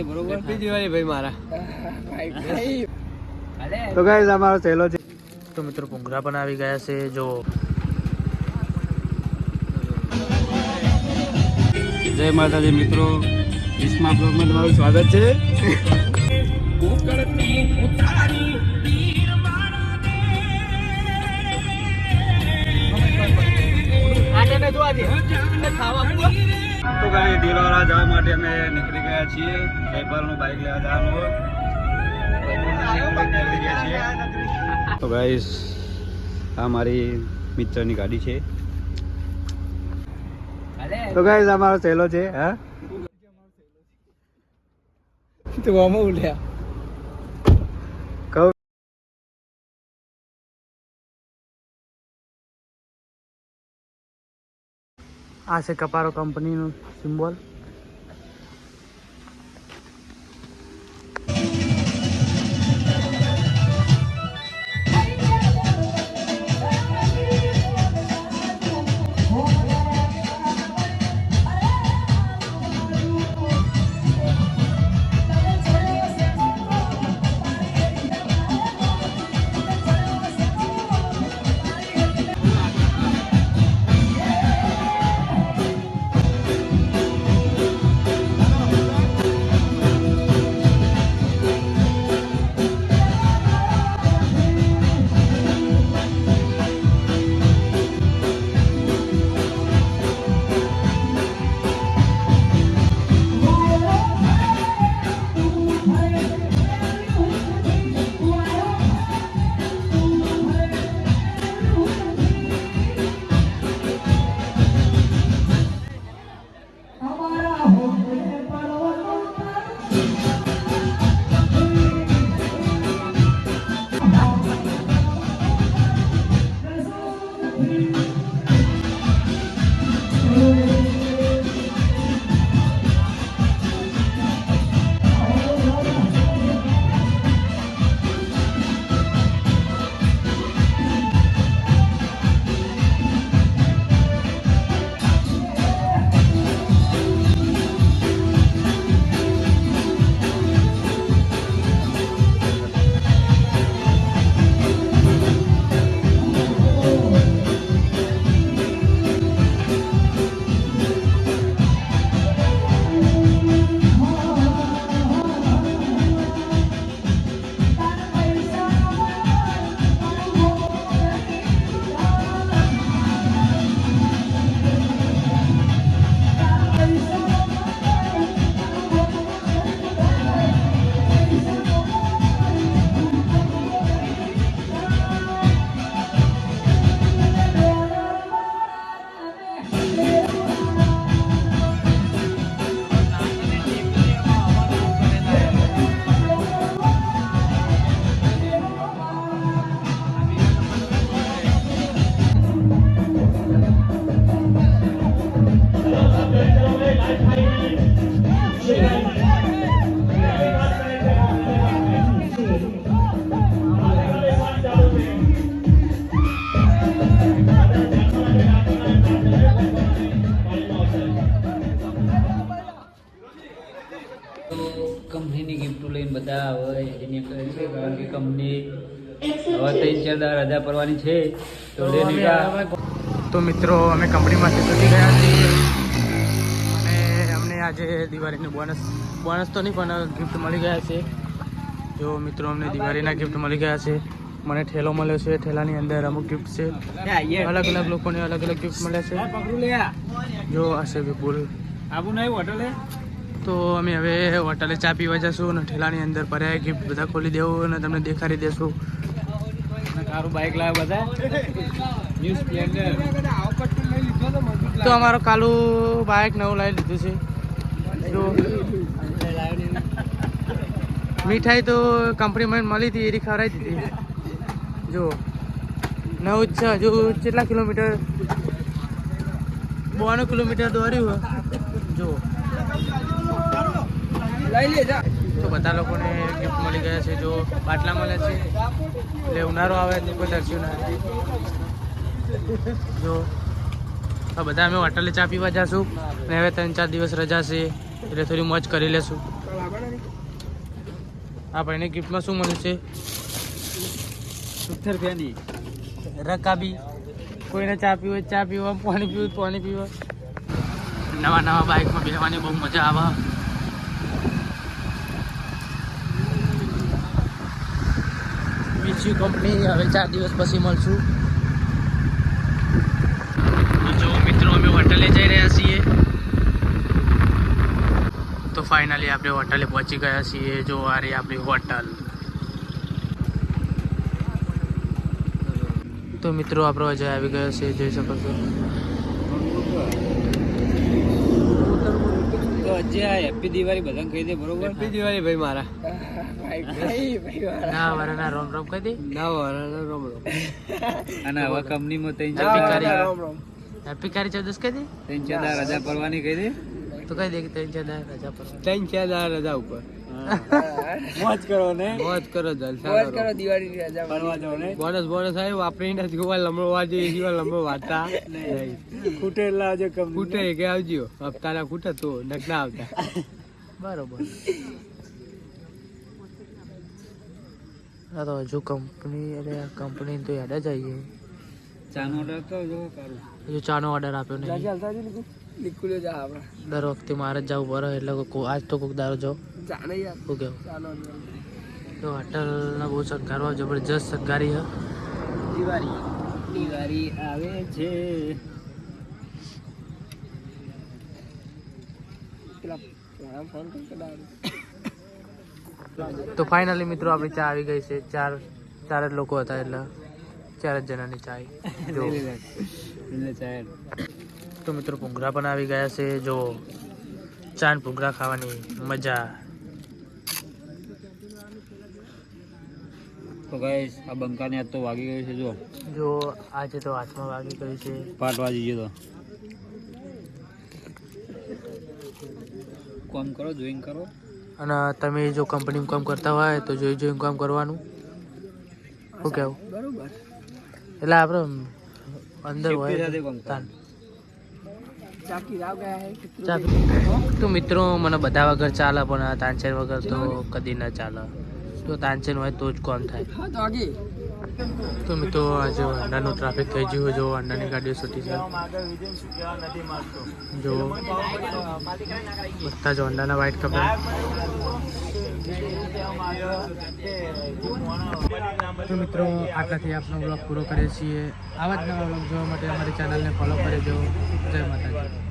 છે બરોબર? દિવાળી ભાઈ મારા. તો ગાઈઝ અમારો સહેલો છે. તો મિત્રો ભૂંગરા પણ આવી ગયા છે જો. જય માતાજી મિત્રો. વિસ્મા બ્લોગમાં તમારું સ્વાગત છે. તો ગાઈ દિલોરા જવા માટે અમે નીકળી ગયા છીએ. નું બાઇક લેવા જવાનું હોય. નીકળી ગયા છીએ તો ગાઈસ આ મારી મિત્રની ગાડી છે. તો ગાઈસ આ મારો સહેલો છે હા? તું આમાં ઉલ્યા આ છે કપારો કંપનીનું સિમ્બોલ કંપનીની ગિફ્ટ લઈને બધા હવે એની છે કારણ કે કંપની હવે ત્રણ ચાર દાડા રજા પડવાની છે. તો તો મિત્રો અમે કંપનીમાંથી છૂટી ગયા છીએ. આજે દિવાળીનું બોનસ બોનસ તો નહીં પણ ગિફ્ટ મળી ગયા છે. જો મિત્રો અમને દિવાળીના ગિફ્ટ મળી ગયા છે. મને ઠેલો મળ્યો છે ઠેલાની અંદર અમુક ગિફ્ટ છે. અલગ અલગ લોકોને અલગ અલગ ગિફ્ટ મળ્યા છે. જો હશે વિપુલ. તો અમે હવે હોટલે ચા પીવા જશું અને ઠેલાની અંદર પર્યાય ગિફ્ટ બધા ખોલી દેવું અને તમને દેખાડી દેશું. સારું બાઇક લાવ્યા બધા? તો અમારો કાલુ બાઇક નવું લાવી લીધું છે. જો મીઠાઈ તો કંપનીમાં મળી હતી, એરી ખવડાવી દીધી. જો, નવ છ હજુ કેટલા કિલોમીટર? બોવાનું કિલોમીટર દોર્યું હોય જો. જા તો બધા લોકોને ગિફ્ટ મળી ગયા છે, જો બાટલા મળે છે. એટલે ઉનાળો આવે એટલે કોઈ દર્શ્યું ના જો. બધા અમે હોટલે ચા પીવા જશું. અને હવે ત્રણ ચાર દિવસ રજા છે. એટલે થોડી મોજ કરી લેશું. આ ભાઈને ગિફ્ટમાં શું મળ્યું છે? સત્તર રૂપિયાની. રકાબી. કોઈને ચા પીવો હોય ચા પીવો પાણી પીવું હોય પાણી પીવો. નવા નવા બાઇકમાં બેસવાની બહુ મજા આવે. બીજી કંપની હવે ચાર દિવસ પછી મળશું. જો મિત્રો અમે હોટલે જઈ રહ્યા છીએ. ફાઇનલી આપણે હોટલે પહોંચી ગયા છીએ. જો આ રહી આપણી હોટલ. તો મિત્રો આપણો અજય આવી ગયો છે. જોઈ શકો છો. હેપી દિવાળી બધાને કહી દે બરોબર? દિવાળી ભાઈ મારા. ના વરાના રોમ રોમ કહી દે. ના વાળા રોમ રોમ અને હવે કંપનીમાં દાડા- રોમ રોમ હેપી કારી ચૌદસ કહી દે. ત્રણ ચાર દાડા રજા પડવાની કહી દે. તો કઈ દે કે ત્રણ ચાર દાડા રજા પર. ત્રણ ચાર દાડા રજા ઉપર. મોજ કરો ને. મોજ કરો જલસા કરો. દિવાળી રજા ફરવા જાવ ને. બોનસ બોનસ આવ્યો વાપરી નથી જોવા લમણો વાજે એવા લમણો વાતા. ખૂટે એટલે કમ ખૂટે કે આવજો. હપ્તાના ખૂટે તો નક આવતા. બરોબર. આ તો હજુ કંપની અરે આ કંપની તો યાદ જ આવીએ ચાનો ઓર્ડર તો જો કરું. હજુ ચાનો ઓર્ડર આપ્યો નહીં. નીકળ્યો જા આપણે દર વખતે મારે જ જવું પડે એટલે આજ તો કોઈક દારો જાઓ જાણે યાર. શું કેવું? ચાલો તો હોટલના બહુ સગારવા જબરજસ્ત સગારી છે. દિવાળી. દિવાળી આવે છે. તો ફાઇનલી મિત્રો આપણી ચા આવી ગઈ છે. ચાર ચાર જ લોકો હતા એટલે ચાર જ જણાની ચા આવી. તો મિત્રો ભૂંગરા પણ આવી ગયા છે. જો ચાન ભૂંગરા ખાવાની મજા. તો ગાઈસ આ બંકાને આજ તો વાગી ગઈ છે જો જો આજે તો હાથમાં વાગી ગઈ છે. પાટ વાગી ગયો તો. કોમ કરો જોઈન કરો. અને તમે જો કંપનીમાં કામ કરતા હોય તો જોઈ જોઈને કામ કરવાનું. શું કહેવું બરોબર. એટલે આપણે અંદર હોય સાથે કામ તાન. ચાકી રાવ ગયા હે ચા તો મિત્રો મને બધા વગર ચાલે પણ આ તાનચેન વગર તો કદી ના ચાલે. તો તાનચેન હોય તો જ કોમ થાય. તો તો મિત્રો આજે અંડાનું ટ્રાફિક થઈ ગયું જો અંડાની ગાડીઓ છૂટી છે. જો. બધા જો અંડાના વ્હાઈટ કપડા તો મિત્રો, આટલાથી આપનો બ્લોગ પૂરો કરીએ છીએ. આવા જ નવા બ્લોગ જોવા માટે અમારી ચેનલને ફોલો કરી દો જય માતાજી.